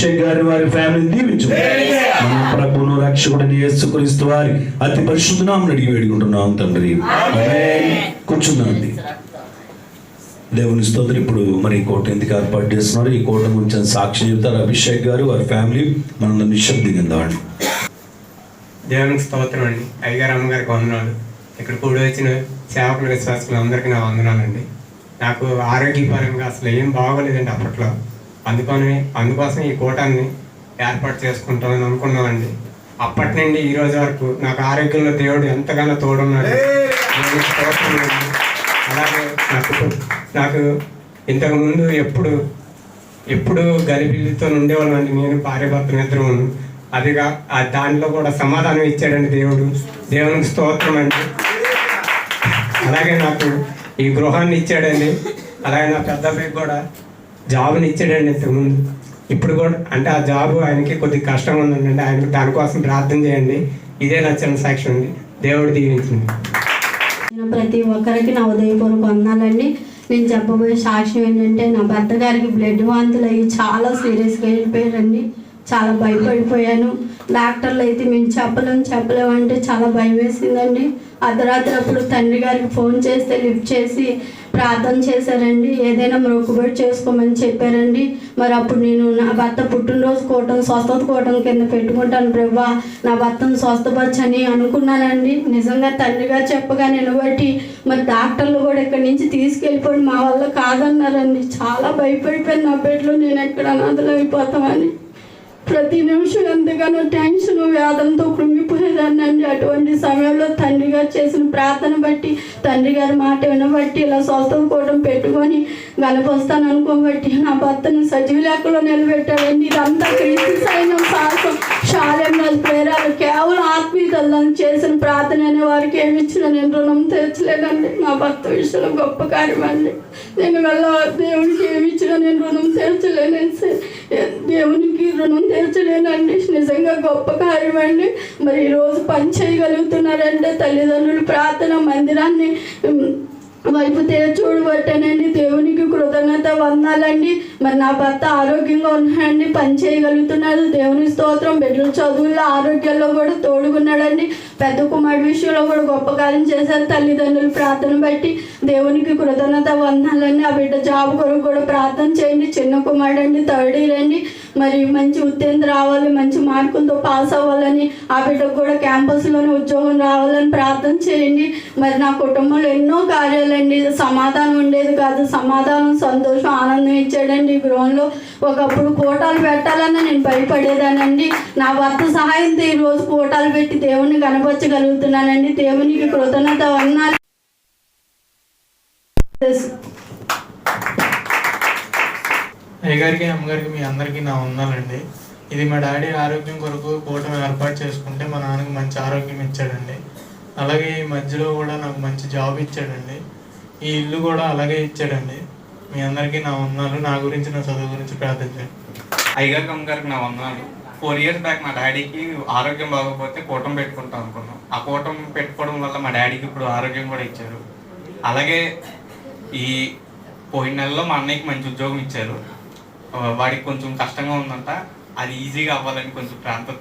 అభిషేక్ గారి వారి ఫ్యామిలీ దీవించు మన ప్రభును రక్షకుడిని యేసుక్రీస్తు వారి అతి పరిశుద్ధ నామని అడిగి వేడుకుంటున్నాం తండ్రి. ఆమేన్. కూర్చుందండి దేవుని స్తోత్రం ఇప్పుడు మరి ఈ కోట ఎందుకు ఏర్పాటు చేస్తున్నారు? ఈ కోట గురించి సాక్షి చెబుతారు అభిషేక్ గారు వారి ఫ్యామిలీ. మనం నిశ్శబ్దంగా దేవునికి స్తోత్రం అండి. అయ్యగారు అమ్మగారికి వందనాలు. ఇక్కడ కూడి వచ్చిన సేవకుల విశ్వాసులు అందరికీ నా వందనాలండి. నాకు ఆరోగ్యపరంగా అసలు ఏం బాగోలేదండి అప్పట్లో. అందుకని అందుకోసం ఈ కూటాన్ని ఏర్పాటు చేసుకుంటామని అనుకున్నామండి అప్పటి నుండి ఈ రోజు వరకు నాకు ఆరోగ్యంలో దేవుడు ఎంతగానో తోడున్నాడు. అలాగే నాకు నాకు ఇంతకు ముందు ఎప్పుడు ఎప్పుడు గలిబిలితో ఉండేవాళ్ళం అండి. నేను భార్య భర్త ఇద్దరు అదిగా ఆ దాంట్లో కూడా సమాధానం ఇచ్చాడండి దేవుడు. దేవునికి స్తోత్రం అండి. అలాగే నాకు ఈ గృహాన్ని ఇచ్చాడండి. అలాగే నా పెద్ద అబ్బాయికి కూడా జాబ్ని ఇచ్చాడండి ఇంతకుముందు. ఇప్పుడు కూడా అంటే ఆ జాబ్ ఆయనకి కొద్దిగా కష్టం ఉందండి. ఆయన దానికోసం ప్రార్థన చేయండి. ఇదే నా చిన్న అండి. దేవుడు దీవించండి. ప్రతి ఒక్కరికి నా ఉదయపూర్వక వందాలండి నేను చెప్పబోయే సాక్ష్యం ఏంటంటే నా భర్త గారికి బ్లడ్ వాంతులు అయ్యి చాలా సీరియస్గా వెళ్ళిపోయారండి చాలా భయపడిపోయాను. డాక్టర్లు అయితే మేము చెప్పలేము చెప్పలేము అంటే చాలా భయం వేసిందండి. అర్ధరాత్రి అప్పుడు తండ్రి గారికి ఫోన్ చేస్తే లిఫ్ట్ చేసి ప్రార్థన చేశారండి. ఏదైనా మొక్కుబడి చేసుకోమని చెప్పారండి. మరి అప్పుడు నేను నా భర్త పుట్టినరోజు కోవటం స్వస్థత కోవటం కింద పెట్టుకుంటాను ప్రభా. నా భర్తను స్వస్థపరచని అనుకున్నానండి. నిజంగా తండ్రిగా చెప్పగా నిలబట్టి మరి డాక్టర్లు కూడా ఇక్కడి నుంచి తీసుకెళ్ళిపోయి మా వల్ల కాదన్నారండి. చాలా భయపడిపోయాను నా బెడ్లో నేను ఎక్కడ అనాథలు అయిపోతామని ప్రతి నిమిషం ఎంతగానో టెన్షన్ వేదంతో కృంగిపోయేదాన్ని అండి. అటువంటి సమయంలో తండ్రి గారు చేసిన ప్రార్థన బట్టి తండ్రి గారి మాట వినబట్టి ఇలా స్వస్థం కూడా పెట్టుకొని గనపొస్తాను అనుకోబట్టి నా భర్తను సజీవ లేఖలో నిలబెట్టాడండి ఇదంతా క్రీస్తు సైన్యం సాహసం. శాలెం ప్రేరాలు కేవలం ఆత్మీయతలను చేసిన ప్రార్థన అనే వారికి ఏమి ఇచ్చిన నేను రుణం తీర్చలేదండి. మా భర్త విషయంలో గొప్ప కార్యం అండి. నేను వెళ్ళ దేవునికి ఏమి ఇచ్చినా నేను రుణం తీర్చలేను. దేవునికి రుణం తీర్చలేనండి. నిజంగా గొప్ప కార్యం అండి. మరి ఈరోజు పని చేయగలుగుతున్నారంటే తల్లిదండ్రులు ప్రార్థన మందిరాన్ని వైపు చూడబట్టానండి దేవునికి కృతజ్ఞత వందాలండి. మరి నా భర్త ఆరోగ్యంగా ఉన్నాడండి పని చేయగలుగుతున్నాడు. దేవుని స్తోత్రం బిడ్డల చదువుల్లో ఆరోగ్యంలో కూడా తోడుకున్నాడండి పెద్ద కుమారుడు విషయంలో కూడా గొప్ప కార్యం చేశారు. తల్లిదండ్రులు ప్రార్థన బట్టి దేవునికి కృతజ్ఞత వందాలండి. ఆ బిడ్డ జాబ్ కొరకు కూడా ప్రార్థన చేయండి. చిన్న కుమారుడు అండి థర్డ్ ఇయర్ అండి. మరి మంచి ఉత్తేజం రావాలి మంచి మార్కులతో పాస్ అవ్వాలని ఆ బిడ్డకు కూడా క్యాంపస్లోనే ఉద్యోగం రావాలని ప్రార్థన చేయండి. మరి నా కుటుంబంలో ఎన్నో కార్యాలండి. సమాధానం ఉండేది కాదు. సమాధానం సంతోషం ఆనందం ఇచ్చాడండి ఈ గృహంలో ఒకప్పుడు కోటాలు పెట్టాలన్నా నేను భయపడేదానండి. నా భర్త సహాయంతో ఈ రోజు కోటాలు పెట్టి దేవుణ్ణి కనపరచగలుగుతున్నానండి. దేవునికి కృతజ్ఞత వర్ణాలు అయ్యగారికి అమ్మగారికి మీ అందరికీ నా వందాలండి. ఇది మా డాడీ ఆరోగ్యం కొరకు కూటమి ఏర్పాటు చేసుకుంటే మా నాన్నకి మంచి ఆరోగ్యం ఇచ్చాడండి. అలాగే ఈ మధ్యలో కూడా నాకు మంచి జాబ్ ఇచ్చాడండి. ఈ ఇల్లు కూడా అలాగే ఇచ్చాడండి. మీ అందరికీ నా వందనాలు నా గురించి నా చదువు గురించి ప్రార్థించండి. అయ్యగారికి అమ్మగారికి నా వందనాలు ఫోర్ ఇయర్స్ బ్యాక్ మా డాడీకి ఆరోగ్యం బాగోకపోతే కూటం పెట్టుకుంటాం అనుకున్నాం. ఆ కూటం పెట్టుకోవడం వల్ల మా డాడీకి ఇప్పుడు ఆరోగ్యం కూడా ఇచ్చారు. అలాగే ఈ పోయిన నెలలో మా అన్నయ్యకి మంచి ఉద్యోగం ఇచ్చారు. వాడికి కొంచెం కష్టంగా ఉందంట. అది ఈజీగా అవ్వాలని కొంచెం ప్రాంతం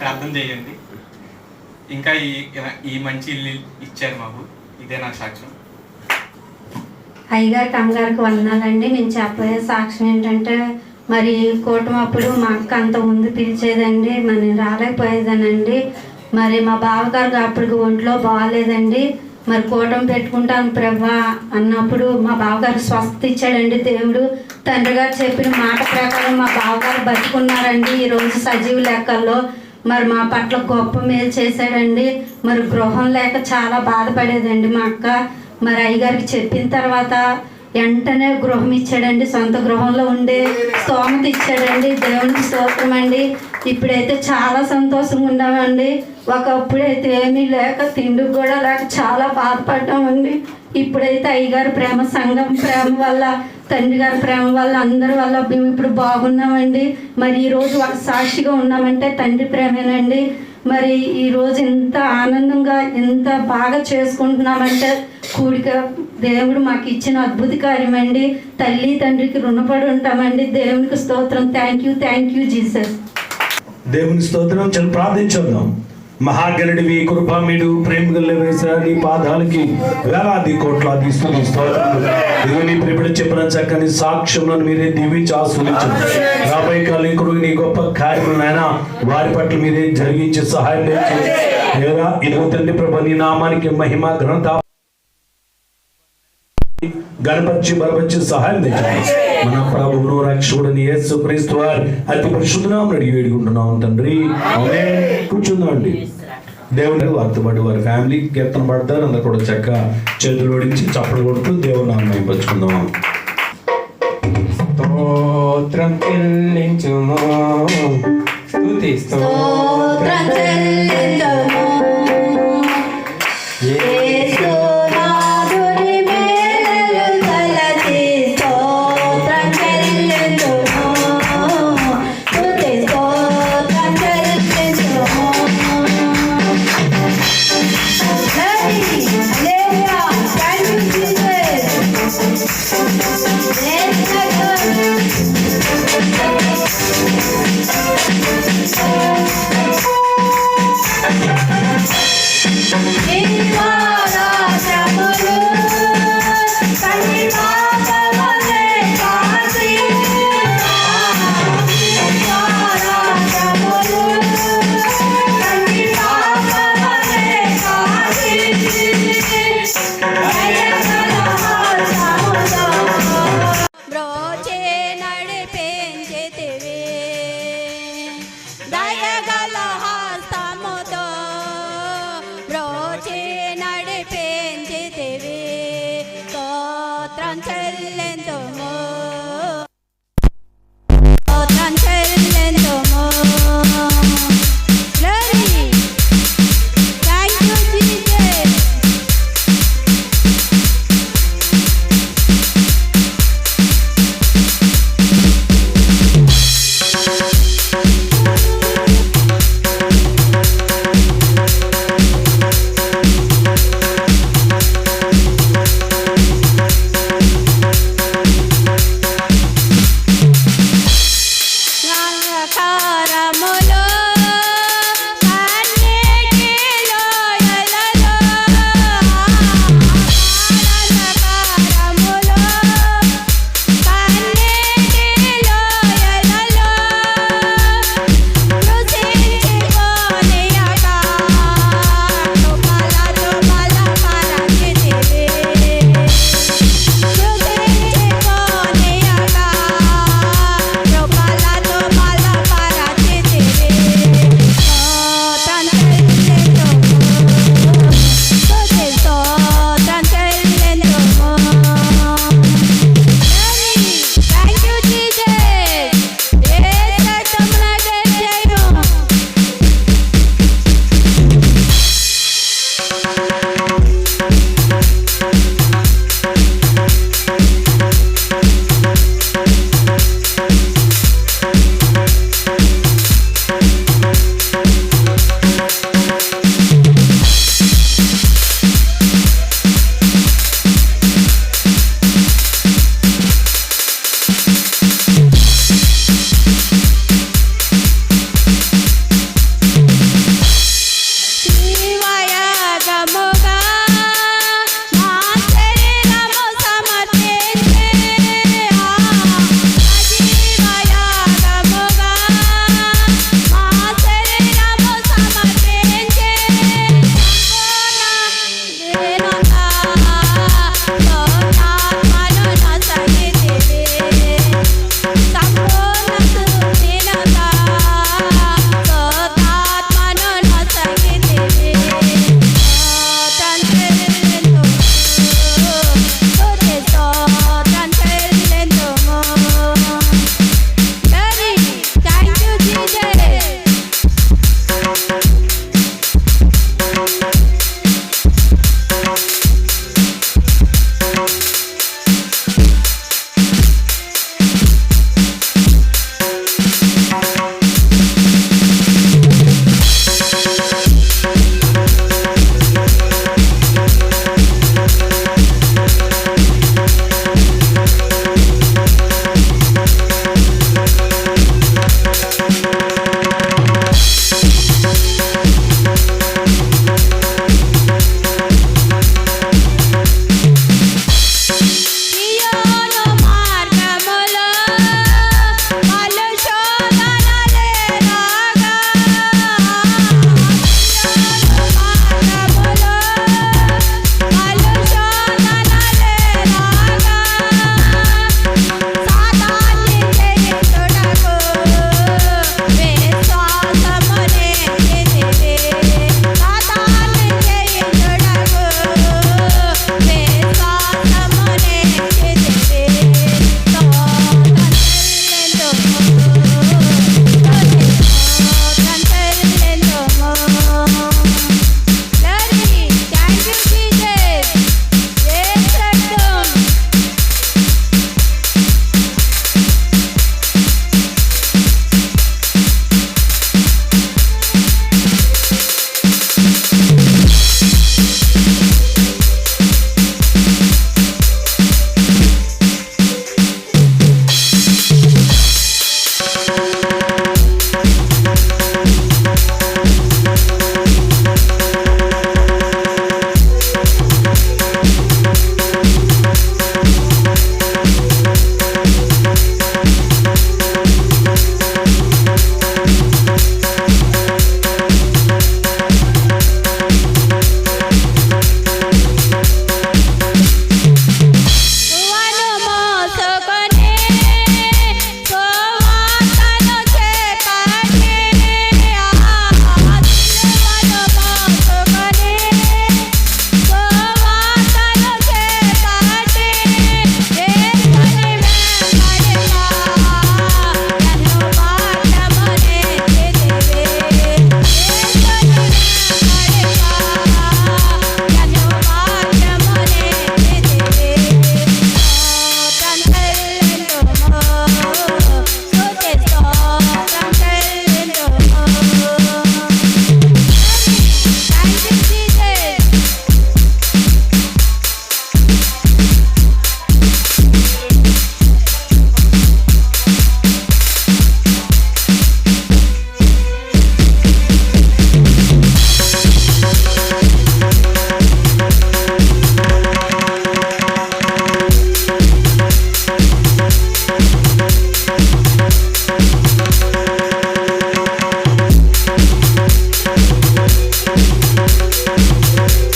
ప్రార్థన చేయండి. ఇంకా ఈ ఈ మంచి ఇల్లు ఇచ్చారు మాకు ఇదే నా సాక్ష్యం. అయ్యగారికి అమ్మగారికి వందనాలండి. నేను చెప్పే సాక్ష్యం ఏంటంటే మరి కూటమి అప్పుడు మా అక్క అంత ముందు పిలిచేదండి. మరి రాలేకపోయేదానండి. మరి మా బావగారికి అప్పటికి ఒంట్లో బాగాలేదండి. మరి కూటమి పెట్టుకుంటాను ప్రభా అన్నప్పుడు మా బావగారు స్వస్థత ఇచ్చాడండి దేవుడు. తండ్రి గారు చెప్పిన మాట ప్రకారం మా బావగారు బతుకున్నారండి ఈరోజు సజీవ లెక్కల్లో. మరి మా పట్ల గొప్ప మేలు చేశాడండి. మరి గృహం లేక చాలా బాధపడేదండి మా అక్క. మరి అయ్యగారికి చెప్పిన తర్వాత వెంటనే గృహం ఇచ్చాడండి. సొంత గృహంలో ఉండే స్తోమత ఇచ్చాడండి. దేవునికి స్తోత్రం అండి ఇప్పుడైతే చాలా సంతోషంగా ఉన్నామండి. ఒకప్పుడైతే ఏమీ లేక తిండికి కూడా లేక చాలా బాధపడ్డామండి. ఇప్పుడైతే అయ్యగారి ప్రేమ సంఘం ప్రేమ వల్ల తండ్రి గారి ప్రేమ వల్ల అందరి వల్ల మేము ఇప్పుడు బాగున్నామండి. మరి ఈరోజు ఒక సాక్షిగా ఉన్నామంటే తండ్రి ప్రేమేనండి. మరి ఈరోజు ఇంత ఆనందంగా ఇంత బాగా చేసుకుంటున్నామంటే కూడిక దేవుడు మాకు ఇచ్చిన అద్భుత కార్యం అండి తల్లి తండ్రికి రుణపడి ఉంటామండి. దేవునికి స్తోత్రం. Thank you thank you Jesus దేవుని స్తోత్రం. చాలా ప్రార్థించుదాం మహాగణుడివి కృపామీడు ప్రేమగల్ల వేసా నీ పాదాలకి వేలాది కోట్లాది స్తుతి స్తోత్రములు ఇదిగో నీ ప్రిపడి చెప్పిన చక్కని సాక్ష్యములను మీరే దీవించి ఆస్వాదించండి. రాబోయే కాలికుడు నీ గొప్ప కార్యములైనా వారి పట్ల మీరే జరిగించి సహాయం చేయండి లేదా ఇదిగో తండ్రి ప్రభు నీ నామానికి మహిమ ఘనత గణపరిచి బలపరిచి సహాయం తెచ్చండి మన ప్రభువును రక్షకుడిని యేసు క్రీస్తు వారి అతి పరిశుద్ధనామం అడిగి వేడుకుంటున్నాం తండ్రి. కూర్చుందామండి. దేవుని వారితో పాటు వారి ఫ్యామిలీ కీర్తన పడతారు. అందరు కూడా చక్క చేతులు ఓడించి చప్పలు కొడుతూ దేవుని నామం పంచుకుందాం స్తోత్రం చెల్లించుము స్తుతి స్తోత్రం Bye.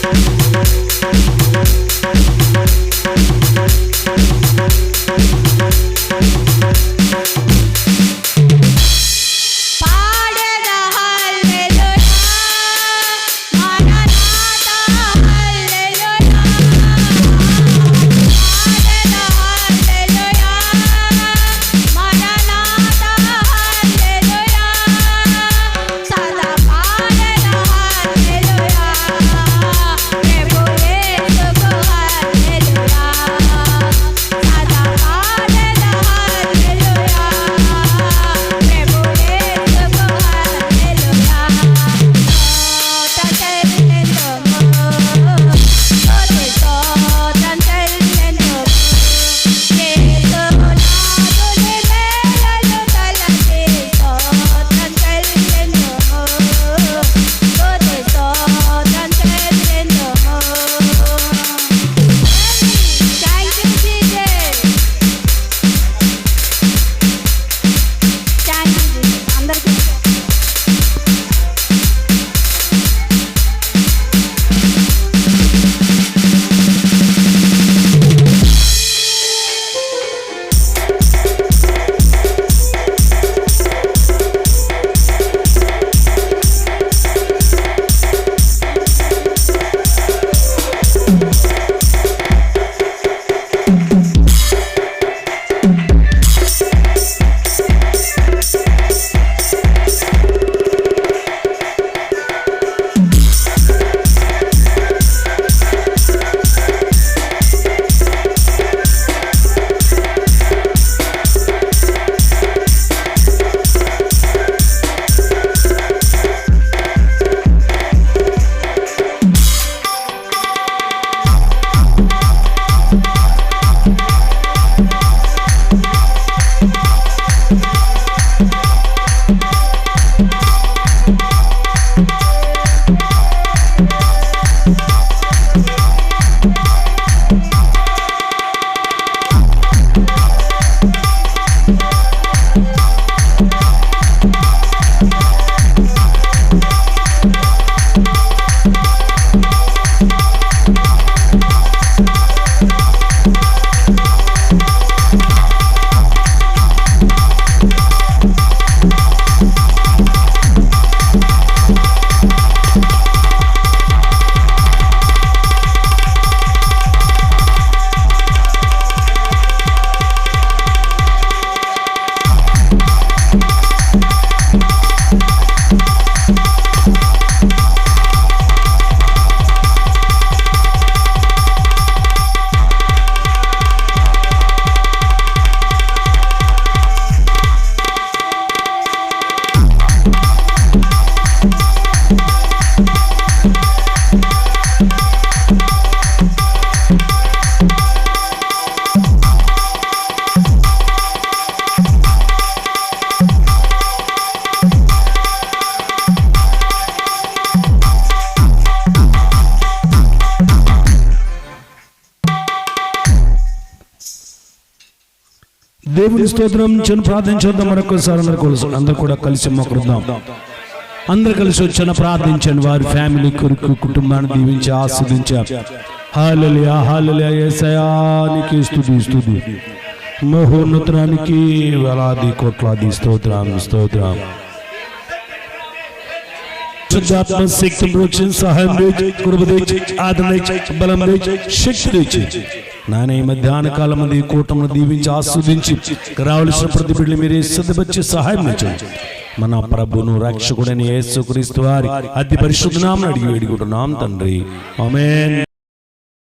Thank దేవుని స్తోత్రం చిన్న ప్రార్థన మరొకసారి అందరు కలిసి అందరు కూడా కలిసి మొక్కరుద్దాం అందరు కలిసి వచ్చిన ప్రార్థించండి. వారి ఫ్యామిలీ కొరకు కుటుంబాన్ని దీవించి ఆస్వాదించాం. హాలలియా హాలలియా ఏసయానికి స్తుతి స్తుతి మహోన్నతానికి వేలాది కోట్లాది స్తోత్రం స్తోత్రం శుద్ధాత్మ శక్తి సహాయం తెచ్చి, కృప తెచ్చి, ఆదరణ బలం తెచ్చి, శక్తి తెచ్చి నాయన ఈ మధ్యాహ్న కాలం మంది కూటమును దీవించి ఆస్వాదించి రావలసిన ప్రతి బిడ్డలు మీరే సిద్ధపరిచి సహాయం చేయండి. మన ప్రభును రక్షకుడని యేసుక్రీస్తు వారి అతి పరిశుద్ధనామని అడిగి వేడుకుంటున్నాం తండ్రి. ఆమేన్.